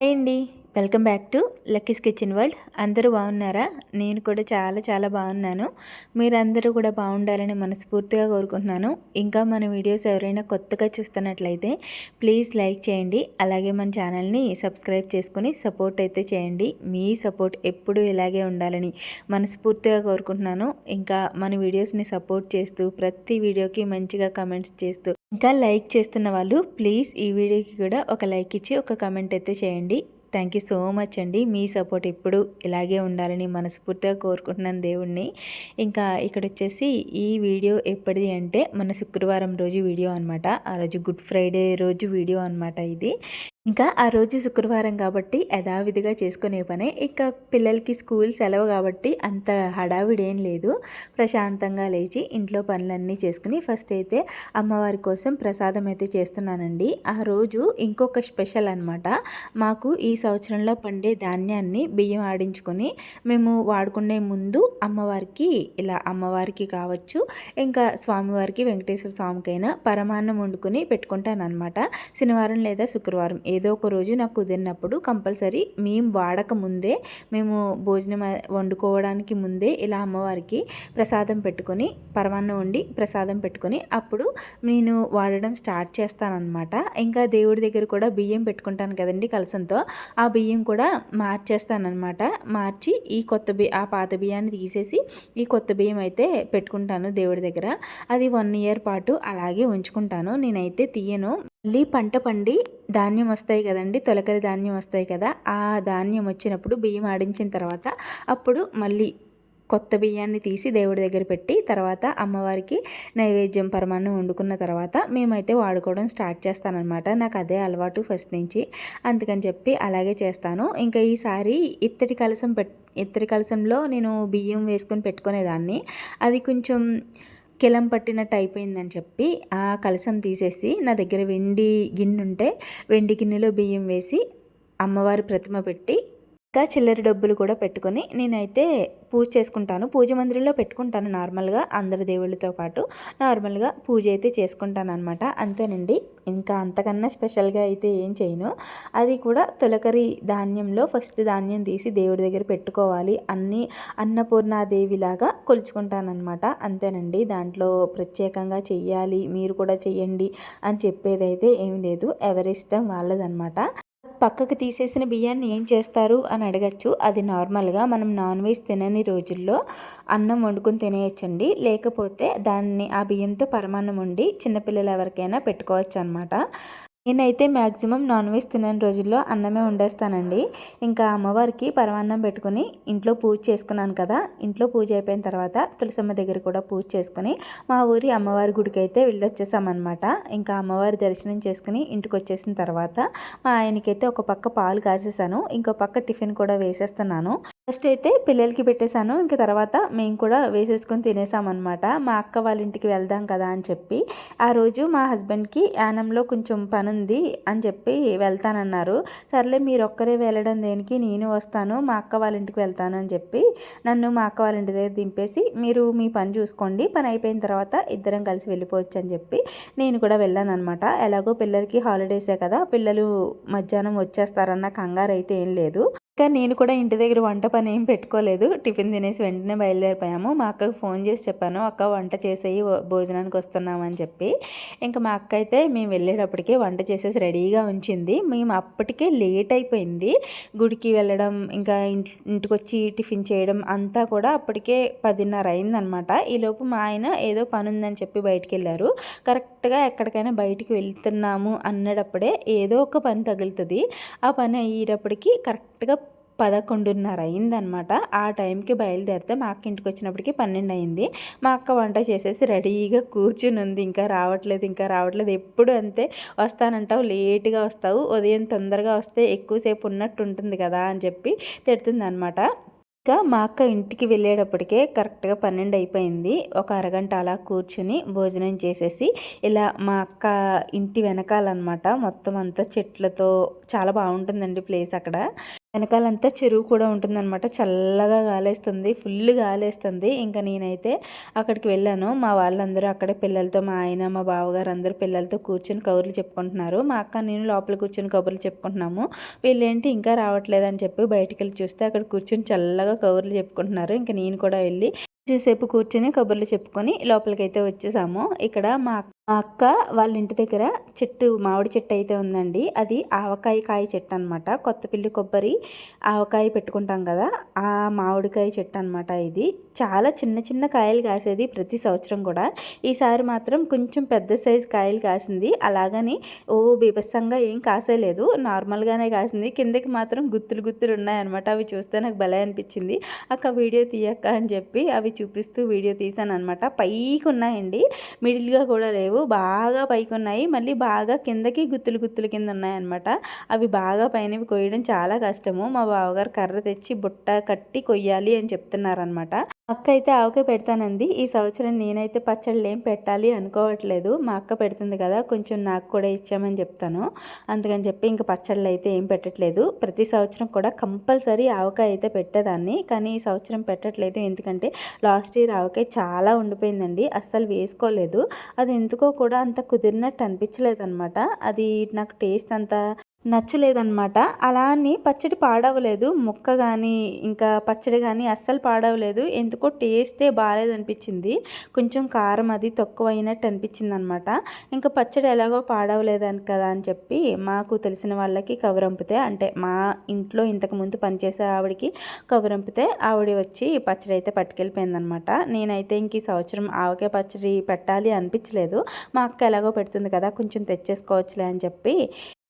Hi అండి welcome back to Lucky's kitchen world. అందరూ బాగున్నారా? నేను కూడా చాలా చాలా బాగున్నాను. మీరందరూ కూడా బాగుండాలని మనస్ఫూర్తిగా కోరుకుంటున్నాను. ఇంకా మన వీడియోస్ ఎవరైనా కొత్తగా చూస్తున్నట్లయితే ప్లీజ్ లైక్ చేయండి. అలాగే మన ఛానల్ని సబ్స్క్రైబ్ చేసుకుని సపోర్ట్ అయితే చేయండి. మీ సపోర్ట్ ఎప్పుడూ ఇలాగే ఉండాలని మనస్ఫూర్తిగా కోరుకుంటున్నాను. ఇంకా మన వీడియోస్ని సపోర్ట్ చేస్తూ ప్రతి వీడియోకి మంచిగా కమెంట్స్ చేస్తూ ఇంకా లైక్ చేస్తున్న వాళ్ళు ప్లీజ్ ఈ వీడియోకి కూడా ఒక లైక్ ఇచ్చి ఒక కమెంట్ అయితే చేయండి. థ్యాంక్ యూ సో మచ్ అండి. మీ సపోర్ట్ ఎప్పుడు ఇలాగే ఉండాలని మనస్ఫూర్తిగా కోరుకుంటున్నాను దేవుణ్ణి. ఇంకా ఇక్కడ వచ్చేసి ఈ వీడియో ఎప్పటిది అంటే మన శుక్రవారం రోజు వీడియో అనమాట ఆ రోజు గుడ్ ఫ్రైడే రోజు వీడియో అనమాట ఇది. ఇంకా ఆ రోజు శుక్రవారం కాబట్టి యథావిధిగా చేసుకునే పనే. ఇక పిల్లలకి స్కూల్ సెలవు కాబట్టి అంత హడావిడి ఏం లేదు. ప్రశాంతంగా లేచి ఇంట్లో పనులన్నీ చేసుకుని ఫస్ట్ అయితే అమ్మవారి కోసం ప్రసాదం అయితే చేస్తున్నానండి. ఆ రోజు ఇంకొక స్పెషల్ అనమాట మాకు ఈ సంవత్సరంలో పండే ధాన్యాన్ని బియ్యం ఆడించుకొని మేము వాడుకునే ముందు అమ్మవారికి ఇలా అమ్మవారికి కావచ్చు ఇంకా స్వామివారికి వెంకటేశ్వర స్వామికైనా పరమాన్నం వండుకొని పెట్టుకుంటాను అనమాట శనివారం లేదా శుక్రవారం ఏదో ఒక రోజు నాకు కుదిరినప్పుడు కంపల్సరీ మేము వాడక ముందే మేము భోజనం వండుకోవడానికి ముందే ఇలా అమ్మవారికి ప్రసాదం పెట్టుకొని పరమాన్నం వండి ప్రసాదం పెట్టుకొని అప్పుడు నేను వాడడం స్టార్ట్ చేస్తానన్నమాట. ఇంకా దేవుడి దగ్గర కూడా బియ్యం పెట్టుకుంటాను కదండి కలసంతో ఆ బియ్యం కూడా మార్చేస్తానమాట మార్చి ఈ కొత్త బియ్య ఆ పాత బియ్యాన్ని తీసేసి ఈ కొత్త బియ్యం అయితే పెట్టుకుంటాను దేవుడి దగ్గర. అది వన్ ఇయర్ పాటు అలాగే ఉంచుకుంటాను. నేనైతే తీయను. మళ్ళీ పంట పండి ధాన్యం వస్తాయి కదండి తొలకరి ధాన్యం వస్తాయి కదా ఆ ధాన్యం వచ్చినప్పుడు బియ్యం ఆడించిన తర్వాత అప్పుడు మళ్ళీ కొత్త బియ్యాన్ని తీసి దేవుడి దగ్గర పెట్టి తర్వాత అమ్మవారికి నైవేద్యం పరమాన్నం వండుకున్న తర్వాత మేమైతే వాడుకోవడం స్టార్ట్ చేస్తానమాట నాకు అదే అలవాటు ఫస్ట్ నుంచి. అందుకని చెప్పి అలాగే చేస్తాను. ఇంకా ఈసారి ఇత్తడి కలసం పెట్ ఇత్తడి కలసంలో నేను బియ్యం వేసుకొని పెట్టుకునేదాన్ని. అది కొంచెం కిలం పట్టినట్టు అయిపోయిందని చెప్పి ఆ కలసం తీసేసి నా దగ్గర వెండి గిన్నె ఉంటే వెండి గిన్నెలో బియ్యం వేసి అమ్మవారి ప్రతిమ పెట్టి ఇంకా చిల్లర డబ్బులు కూడా పెట్టుకొని నేనైతే పూజ చేసుకుంటాను. పూజ మందిరంలో పెట్టుకుంటాను నార్మల్గా అందరి దేవుళ్ళతో పాటు. నార్మల్గా పూజ అయితే చేసుకుంటాను అనమాట అంతేనండి. ఇంకా అంతకన్నా స్పెషల్గా అయితే ఏం చేయను. అది కూడా తొలకరి ధాన్యంలో ఫస్ట్ ధాన్యం తీసి దేవుడి దగ్గర పెట్టుకోవాలి. అన్ని అన్నపూర్ణాదేవిలాగా కొలుచుకుంటానమాట అంతేనండి. దాంట్లో ప్రత్యేకంగా చెయ్యాలి. మీరు కూడా చెయ్యండి అని చెప్పేదైతే ఏం లేదు. ఎవరిష్టం వాళ్ళదనమాట పక్కకు తీసేసిన బియ్యాన్ని ఏం చేస్తారు అని అడగచ్చు. అది నార్మల్గా మనం నాన్ వెజ్ తినని రోజుల్లో అన్నం వండుకొని తినేయచ్చండి. లేకపోతే దాన్ని ఆ బియ్యంతో పరమాన్నం వండి చిన్నపిల్లలు ఎవరికైనా పెట్టుకోవచ్చు అనమాట నేనైతే మ్యాక్సిమం నాన్ వెజ్ తినని రోజుల్లో అన్నమే వండేస్తానండి. ఇంకా అమ్మవారికి పరమాన్నం పెట్టుకుని ఇంట్లో పూజ చేసుకున్నాను కదా ఇంట్లో పూజ అయిపోయిన తర్వాత తులసమ్మ దగ్గర కూడా పూజ చేసుకుని మా ఊరి అమ్మవారి గుడికి అయితే వెళ్ళొచ్చేసామన్నమాట. ఇంకా అమ్మవారి దర్శనం చేసుకుని ఇంటికి వచ్చేసిన తర్వాత మా ఆయనకైతే ఒక పక్క పాలు కాసేసాను ఇంకో పక్క టిఫిన్ కూడా వేసేస్తున్నాను. ఫస్ట్ అయితే పిల్లలకి పెట్టేశాను. ఇంకా తర్వాత మేము కూడా వేసేసుకొని తినేసామన్నమాట. మా అక్క వాళ్ళ ఇంటికి వెళ్దాం కదా అని చెప్పి. ఆ రోజు మా హస్బెండ్కి యానంలో కొంచెం పని ఉంది అని చెప్పి వెళ్తానన్నారు. సర్లే మీరు ఒక్కరే వెళ్ళడం దేనికి? నేను వస్తాను మా అక్క వాళ్ళ ఇంటికి వెళ్తాను అని చెప్పి నన్ను మా అక్క వాళ్ళ ఇంటి దగ్గర దింపేసి మీరు మీ పని చూసుకోండి పని అయిపోయిన తర్వాత ఇద్దరం కలిసి వెళ్ళిపోవచ్చు అని చెప్పి నేను కూడా వెళ్ళాను అనమాట ఎలాగో పిల్లలకి హాలిడేసే కదా పిల్లలు మధ్యాహ్నం వచ్చేస్తారన్న కంగారు అయితే ఏం లేదు. ఇంకా నేను కూడా ఇంటి దగ్గర వంట పని ఏం పెట్టుకోలేదు. టిఫిన్ తినేసి వెంటనే బయలుదేరిపోయాము. మా అక్కకు ఫోన్ చేసి చెప్పాను అక్క వంట చేసేయి భోజనానికి వస్తున్నామని చెప్పి. ఇంకా మా అక్క అయితే మేము వెళ్ళేటప్పటికే వంట చేసేసి రెడీగా ఉంచింది. మేము అప్పటికే లేట్ అయిపోయింది. గుడికి వెళ్ళడం ఇంకా ఇంటికి వచ్చి టిఫిన్ చేయడం అంతా కూడా అప్పటికే పదిన్నర అయిందనమాట. ఈలోపు మా ఆయన ఏదో పని ఉందని చెప్పి బయటికి వెళ్ళారు కరెక్ట్గా ఎక్కడికైనా బయటికి వెళ్తున్నాము అన్నడప్పుడే ఏదో ఒక పని తగులుతుంది. ఆ పని అయ్యేటప్పటికి కరెక్ట్గా పదకొండున్నర అయిందనమాట ఆ టైంకి బయలుదేరితే మా అక్క ఇంటికి వచ్చినప్పటికి పన్నెండు అయింది. మా అక్క వంట చేసేసి రెడీగా కూర్చుని ఉంది. ఇంకా రావట్లేదు ఇంకా రావట్లేదు. ఎప్పుడు అంతే వస్తానంటావు లేట్గా వస్తావు ఉదయం తొందరగా వస్తే ఎక్కువసేపు ఉన్నట్టు ఉంటుంది కదా అని చెప్పి తిడుతుందనమాట ఇంకా మా అక్క ఇంటికి వెళ్ళేటప్పటికే కరెక్ట్గా పన్నెండు అయిపోయింది. ఒక అరగంట అలా కూర్చుని భోజనం చేసేసి ఇలా మా అక్క ఇంటి వెనకాలన్నమాట. మొత్తం అంతా చెట్లతో చాలా బాగుంటుందండి ప్లేస్ అక్కడ. వెనకాలంతా చెరువు కూడా ఉంటుందన్నమాట. చల్లగా గాలేస్తుంది ఫుల్ గాలేస్తుంది. ఇంకా నేనైతే అక్కడికి వెళ్ళాను. మా వాళ్ళందరూ అక్కడే పిల్లలతో మా ఆయన మా బావగారు అందరూ పిల్లలతో కూర్చొని కబుర్లు చెప్పుకుంటున్నారు. మా అక్క నేను లోపల కూర్చొని కబుర్లు చెప్పుకుంటున్నాము. వీళ్ళేంటి ఇంకా రావట్లేదు అని చెప్పి బయటికి వెళ్ళి చూస్తే అక్కడ కూర్చొని చల్లగా కబుర్లు చెప్పుకుంటున్నారు. ఇంకా నేను కూడా వెళ్ళి సేపు కూర్చొని కబుర్లు చెప్పుకొని లోపలికైతే వచ్చేసాము. ఇక్కడ మా మా అక్క వాళ్ళ ఇంటి దగ్గర చెట్టు మామిడి చెట్టు అయితే ఉందండి. అది ఆవకాయ కాయ చెట్టు అనమాట కొత్తపిల్లి కొబ్బరి ఆవకాయ పెట్టుకుంటాం కదా ఆ మామిడికాయ చెట్టు అనమాట ఇది. చాలా చిన్న చిన్న కాయలు కాసేది ప్రతి సంవత్సరం కూడా. ఈసారి మాత్రం కొంచెం పెద్ద సైజు కాయలు కాసింది. అలాగని ఓ బీభత్సంగా ఏం కాసేలేదు. నార్మల్గానే కాసింది. కిందకి మాత్రం గుత్తులు గుత్తులు ఉన్నాయన్నమాట. అవి చూస్తే నాకు భలే అనిపించింది. అక్క వీడియో తీయక్క అని చెప్పి అవి చూపిస్తూ వీడియో తీసాను అనమాట పైకి ఉన్నాయండి. మిడిల్గా కూడా లేవు. బాగా పైకి ఉన్నాయి మళ్ళీ బాగా కిందకి గుత్తులు గుత్తులు కింద ఉన్నాయన్నమాట. అవి బాగా పైనవి కొయ్యడం చాలా కష్టము. మా బావగారు కర్ర తెచ్చి బుట్ట కట్టి కొయ్యాలి అని చెప్తున్నారనమాట అక్క అయితే ఆవకాయ పెడతానంది. ఈ సంవత్సరం నేనైతే పచ్చళ్ళు ఏం పెట్టాలి అనుకోవట్లేదు. మా అక్క పెడుతుంది కదా కొంచెం నాకు కూడా ఇచ్చామని చెప్తాను. అందుకని చెప్పి ఇంకా పచ్చళ్ళు అయితే ఏం పెట్టట్లేదు. ప్రతి సంవత్సరం కూడా కంపల్సరీ ఆవకాయ అయితే పెట్టేదాన్ని. కానీ ఈ సంవత్సరం పెట్టట్లేదు. ఎందుకంటే లాస్ట్ ఇయర్ ఆవకాయ చాలా ఉండిపోయిందండి. అస్సలు వేసుకోలేదు. అది ఎందుకో కూడా అంత కుదిరినట్టు అనిపించలేదు అనమాట అది నాకు టేస్ట్ అంత నచ్చలేదన్నమాట. అలా అని పచ్చడి పాడవలేదు. ముక్క కానీ ఇంకా పచ్చడి కానీ అస్సలు పాడవలేదు. ఎందుకో టేస్టే బాగాలేదనిపించింది కొంచెం కారం అది తక్కువ అయినట్టు అనిపించింది అనమాట ఇంకా పచ్చడి ఎలాగో పాడవలేదని కదా అని చెప్పి మాకు తెలిసిన వాళ్ళకి కవరంపితే అంటే మా ఇంట్లో ఇంతకుముందు పనిచేసే ఆవిడకి కవరంపితే ఆవిడ వచ్చి పచ్చడి అయితే పట్టుకెళ్ళిపోయిందనమాట నేనైతే ఇంక ఈ సంవత్సరం ఆవకాయ పచ్చడి పెట్టాలి అనిపించలేదు. మా అక్క ఎలాగో పెడుతుంది కదా కొంచెం తెచ్చేసుకోవచ్చులే అని చెప్పి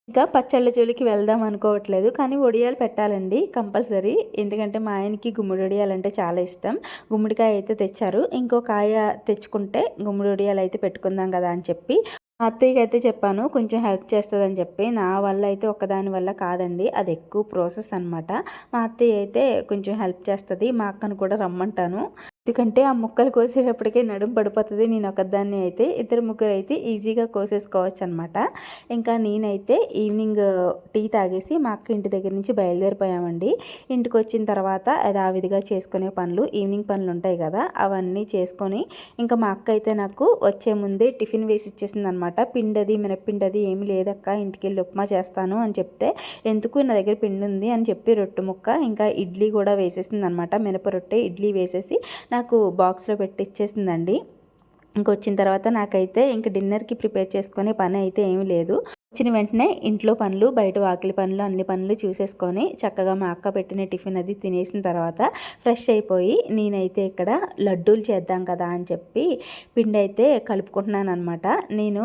ఇంకా పచ్చళ్ళ జోలికి వెళ్దాం అనుకోవట్లేదు కానీ వడియాలు పెట్టాలండి కంపల్సరీ. ఎందుకంటే మా ఆయనకి గుమ్మడి వడియాలంటే చాలా ఇష్టం. గుమ్మడికాయ అయితే తెచ్చారు. ఇంకో కాయ తెచ్చుకుంటే గుమ్మడి వడియాలు అయితే పెట్టుకుందాం కదా అని చెప్పి మా అత్తయ్యకి అయితే చెప్పాను కొంచెం హెల్ప్ చేస్తుందని చెప్పి. నా వల్ల అయితే ఒక్కదాని వల్ల కాదండి అది ఎక్కువ ప్రాసెస్ అనమాట మా అత్తయ్య అయితే కొంచెం హెల్ప్ చేస్తుంది మా అక్కను కూడా రమ్మంటాను. ఎందుకంటే ఆ ముక్కలు కోసేటప్పటికే నడుము పడిపోతుంది. నేను ఒకదాన్ని అయితే ఇద్దరు ముగ్గురు అయితే ఈజీగా కోసేసుకోవచ్చు అనమాట ఇంకా నేనైతే ఈవినింగ్ టీ తాగేసి మా అక్క ఇంటి దగ్గర నుంచి బయలుదేరిపోయామండి. ఇంటికి వచ్చిన తర్వాత యథావిధిగా చేసుకునే పనులు ఈవినింగ్ పనులు ఉంటాయి కదా అవన్నీ చేసుకొని ఇంకా మా అక్క అయితే నాకు వచ్చే ముందే టిఫిన్ వేసి ఇచ్చేసింది అనమాట పిండది మినప్పిండది ఏమి లేదక్క ఇంటికి వెళ్ళి ఉప్మా చేస్తాను అని చెప్తే ఎందుకు నా దగ్గర పిండి ఉంది అని చెప్పి రొట్టె ముక్క ఇంకా ఇడ్లీ కూడా వేసేసింది అనమాట మినప రొట్టె ఇడ్లీ వేసేసి నాకు బాక్స్లో పెట్టి ఇచ్చేసిందండి ఇంకొచ్చిన తర్వాత నాకైతే ఇంక డిన్నర్కి ప్రిపేర్ చేసుకునే పని అయితే ఏమీ లేదు. వచ్చిన వెంటనే ఇంట్లో పనులు బయట వాకిలి పనులు అన్ని పనులు చూసేసుకొని చక్కగా మా అక్క పెట్టిన టిఫిన్ అది తినేసిన తర్వాత ఫ్రెష్ అయిపోయి నేనైతే ఇక్కడ లడ్డూలు చేద్దాం కదా అని చెప్పి పిండి అయితే కలుపుకుంటున్నాను అనమాట నేను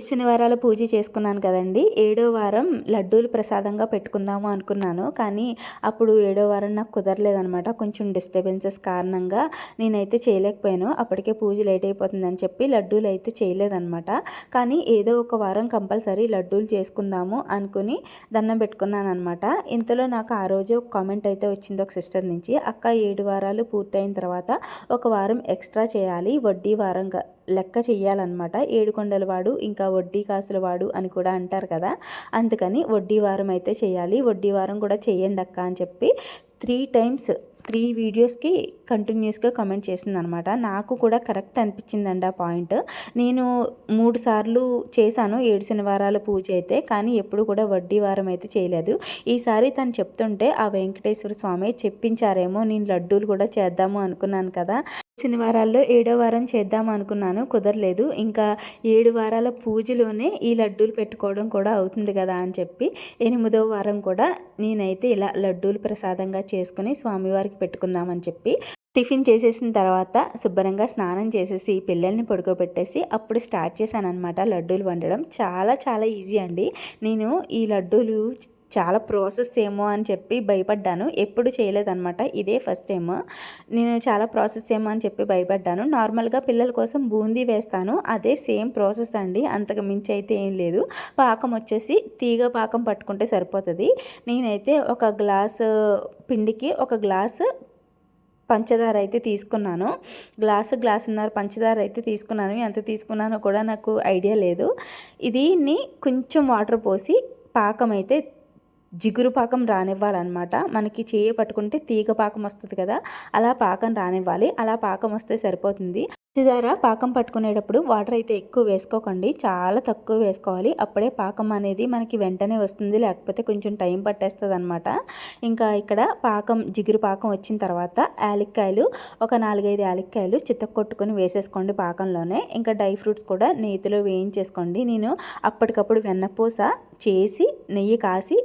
శనివారాలు పూజ చేసుకున్నాను కదండి. ఏడో వారం లడ్డూలు ప్రసాదంగా పెట్టుకుందాము అనుకున్నాను. కానీ అప్పుడు ఏడో వారం నాకు కుదరలేదనమాట కొంచెం డిస్టర్బెన్సెస్ కారణంగా నేనైతే చేయలేకపోయాను. అప్పటికే పూజ లేట్ అయిపోతుందని చెప్పి లడ్డూలు అయితే చేయలేదనమాట కానీ ఏదో ఒక వారం కంపల్సరీ లడ్డూలు చేసుకుందాము అనుకుని దండం పెట్టుకున్నాను అనమాట ఇంతలో నాకు ఆ రోజు ఒక కామెంట్ అయితే వచ్చింది ఒక సిస్టర్ నుంచి. అక్క ఏడు వారాలు పూర్తయిన తర్వాత ఒక వారం ఎక్స్ట్రా చేయాలి. వడ్డీ వారంగా లెక్క చెయ్యాలన్నమాట. ఏడుకొండల వాడు ఇంకా వడ్డీ కాసుల వాడు అని కూడా అంటారు కదా. అందుకని వడ్డీ వారం అయితే చేయాలి వడ్డీ వారం కూడా చేయండి అక్క అని చెప్పి త్రీ టైమ్స్ త్రీ వీడియోస్కి కంటిన్యూస్గా కమెంట్ చేసింది అనమాట నాకు కూడా కరెక్ట్ అనిపించిందండి ఆ పాయింట్. నేను మూడు సార్లు చేశాను ఏడు శనివారాల పూజ అయితే కానీ ఎప్పుడు కూడా వడ్డీ వారం అయితే చేయలేదు. ఈసారి తను చెప్తుంటే ఆ వెంకటేశ్వర స్వామి చెప్పించారేమో నేను లడ్డూలు కూడా చేద్దాము అనుకున్నాను కదా. శనివారాల్లో ఏడో వారం చేద్దాం అనుకున్నాను కుదరలేదు. ఇంకా ఏడు వారాల పూజలోనే ఈ లడ్డూలు పెట్టుకోవడం కూడా అవుతుంది కదా అని చెప్పి ఎనిమిదో వారం కూడా నేనైతే ఇలా లడ్డూలు ప్రసాదంగా చేసుకుని స్వామివారికి పెట్టుకుందామని చెప్పి టిఫిన్ చేసేసిన తర్వాత శుభ్రంగా స్నానం చేసేసి పిల్లల్ని పడుకోబెట్టేసి అప్పుడు స్టార్ట్ చేశాను అనమాట లడ్డూలు వండడం. చాలా చాలా ఈజీ అండి. నేను ఈ లడ్డూలు చాలా ప్రాసెస్ ఏమో అని చెప్పి భయపడ్డాను. ఎప్పుడు చేయలేదన్నమాట. ఇదే ఫస్ట్ టైం నేను చాలా ప్రాసెస్ ఏమో అని చెప్పి భయపడ్డాను. నార్మల్గా పిల్లల కోసం బూందీ వేస్తాను. అదే సేమ్ ప్రాసెస్ అండి. అంతకు మించి అయితే ఏం లేదు. పాకం వచ్చేసి తీగ పాకం పట్టుకుంటే సరిపోతుంది. నేనైతే ఒక గ్లాసు పిండికి ఒక గ్లాసు పంచదార అయితే తీసుకున్నాను. గ్లాసు గ్లాసున్నర పంచదార అయితే తీసుకున్నాను. ఎంత తీసుకున్నానో కూడా నాకు ఐడియా లేదు. దీన్ని కొంచెం వాటర్ పోసి పాకం అయితే జిగురు పాకం రానివ్వాలన్నమాట. మనకి చేయి పట్టుకుంటే తీగ పాకం వస్తుంది కదా అలా పాకం రానివ్వాలి. అలా పాకం వస్తే సరిపోతుంది. పంచదార పాకం పట్టుకునేటప్పుడు వాటర్ అయితే ఎక్కువ వేసుకోకండి. చాలా తక్కువ వేసుకోవాలి. అప్పుడే పాకం అనేది మనకి వెంటనే వస్తుంది. లేకపోతే కొంచెం టైం పట్టేస్తుంది అనమాట ఇంకా ఇక్కడ పాకం జిగురు పాకం వచ్చిన తర్వాత యాలక్కాయలు ఒక నాలుగైదు యాలక్కాయలు చిత్తకొట్టుకొని వేసేసుకోండి పాకంలోనే. ఇంకా డ్రై ఫ్రూట్స్ కూడా నేతిలో వేయించేసుకోండి. నేను అప్పటికప్పుడు వెన్నపూస చేసి నెయ్యి కాసి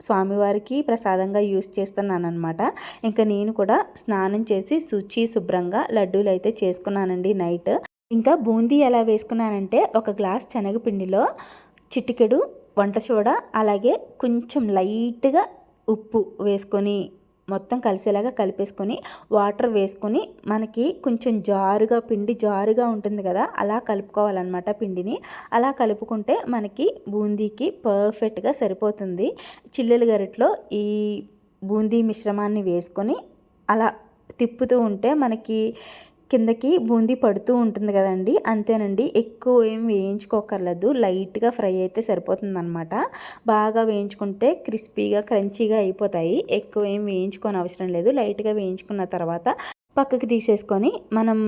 స్వామివారికి ప్రసాదంగా యూస్ చేస్తున్నాను అనమాట ఇంకా నేను కూడా స్నానం చేసి శుచి శుభ్రంగా లడ్డూలు అయితే చేసుకున్నానండి నైట్. ఇంకా బూందీ ఎలా వేసుకున్నానంటే ఒక గ్లాస్ శనగపిండిలో చిటికెడు వంట సోడా అలాగే కొంచెం లైట్గా ఉప్పు వేసుకొని మొత్తం కలిసేలాగా కలిపేసుకొని వాటర్ వేసుకొని మనకి కొంచెం జారుగా పిండి జారుగా ఉంటుంది కదా అలా కలుపుకోవాలన్నమాట పిండిని. అలా కలుపుకుంటే మనకి బూందీకి పర్ఫెక్ట్గా సరిపోతుంది. చిల్లెలు గరిట్లో ఈ బూందీ మిశ్రమాన్ని వేసుకొని అలా తిప్పుతూ ఉంటే మనకి కిందకి బూందీ పడుతూ ఉంటుంది కదండి అంతేనండి. ఎక్కువ ఏం వేయించుకోకర్లేదు. లైట్గా ఫ్రై అయితే సరిపోతుందనమాట బాగా వేయించుకుంటే క్రిస్పీగా క్రంచీగా అయిపోతాయి. ఎక్కువ ఏం వేయించుకొని అవసరం లేదు. లైట్గా వేయించుకున్న తర్వాత పక్కకి తీసేసుకొని మనం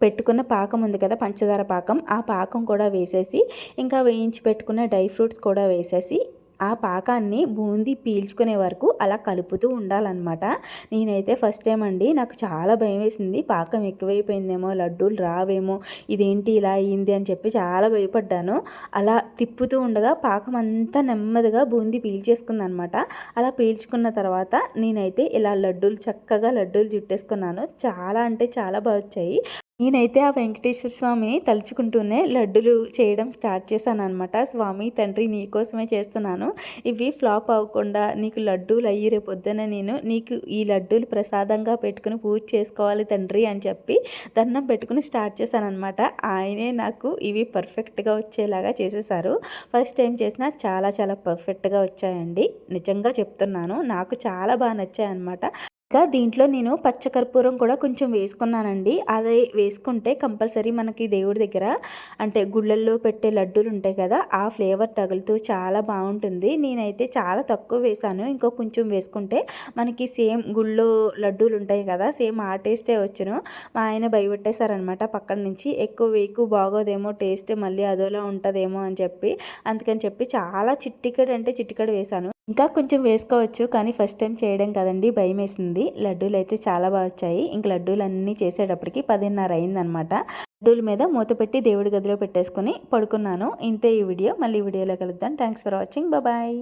పెట్టుకున్న పాకం ఉంది కదా పంచదార పాకం ఆ పాకం కూడా వేసేసి ఇంకా వేయించి పెట్టుకున్న డ్రై ఫ్రూట్స్ కూడా వేసేసి ఆ పాకాన్ని బూందీ పీల్చుకునే వరకు అలా కలుపుతూ ఉండాలన్నమాట. నేనైతే ఫస్ట్ టైం అండి నాకు చాలా భయం వేసింది. పాకం ఎక్కువైపోయిందేమో లడ్డూలు రావేమో ఇదేంటి ఇలా అయింది అని చెప్పి చాలా భయపడ్డాను. అలా తిప్పుతూ ఉండగా పాకం అంతా నెమ్మదిగా బూందీ పీల్చేసుకుందనమాట అలా పీల్చుకున్న తర్వాత నేనైతే ఇలా లడ్డూలు చక్కగా లడ్డూలు చుట్టేసుకున్నాను. చాలా అంటే చాలా బాగా వచ్చాయి నేనైతే ఆ వెంకటేశ్వర స్వామిని తలుచుకుంటూనే లడ్డులు చేయడం స్టార్ట్ చేశాను అనమాట స్వామి తండ్రి నీకోసమే చేస్తున్నాను. ఇవి ఫ్లాప్ అవ్వకుండా నీకు లడ్డూలు అయ్యి రేపు నేను నీకు ఈ లడ్డూలు ప్రసాదంగా పెట్టుకుని పూజ చేసుకోవాలి తండ్రి అని చెప్పి దండం పెట్టుకుని స్టార్ట్ చేశాను అనమాట ఆయనే నాకు ఇవి పర్ఫెక్ట్గా వచ్చేలాగా చేసేసారు ఫస్ట్ టైం చేసినా చాలా చాలా పర్ఫెక్ట్గా వచ్చాయండి. నిజంగా చెప్తున్నాను నాకు చాలా బాగా నచ్చాయన్నమాట. ఇంకా దీంట్లో నేను పచ్చకర్పూరం కూడా కొంచెం వేసుకున్నానండి. అదే వేసుకుంటే కంపల్సరీ మనకి దేవుడి దగ్గర అంటే గుళ్ళల్లో పెట్టే లడ్డూలు ఉంటాయి కదా ఆ ఫ్లేవర్ తగులుతూ చాలా బాగుంటుంది. నేనైతే చాలా తక్కువ వేసాను. ఇంకో కొంచెం వేసుకుంటే మనకి సేమ్ గుళ్ళో లడ్డూలు ఉంటాయి కదా సేమ్ ఆ టేస్టే వచ్చును. మా ఆయన భయపెట్టేశారనమాట పక్కన నుంచి ఎక్కువ వేకు బాగోదేమో టేస్ట్ మళ్ళీ అదోలా ఉంటుందేమో అని చెప్పి. అందుకని చెప్పి చాలా చిట్టికడు అంటే చిట్టికడు వేశాను ఇంకా కొంచెం వేసుకోవచ్చు కానీ ఫస్ట్ టైం చేయడం కదండి భయం వేసింది లడ్డూలు అయితే చాలా బాగా వచ్చాయి. ఇంక లడ్డూలు అన్నీ చేసేటప్పటికి పదిన్నర అయిందనమాట. లడ్డూల మీద మూత పెట్టి దేవుడి గదిలో పెట్టేసుకుని పడుకున్నాను. ఇంతే ఈ వీడియో. మళ్ళీ వీడియోలో కలుద్దాం. Thanks for watching. బాయ్.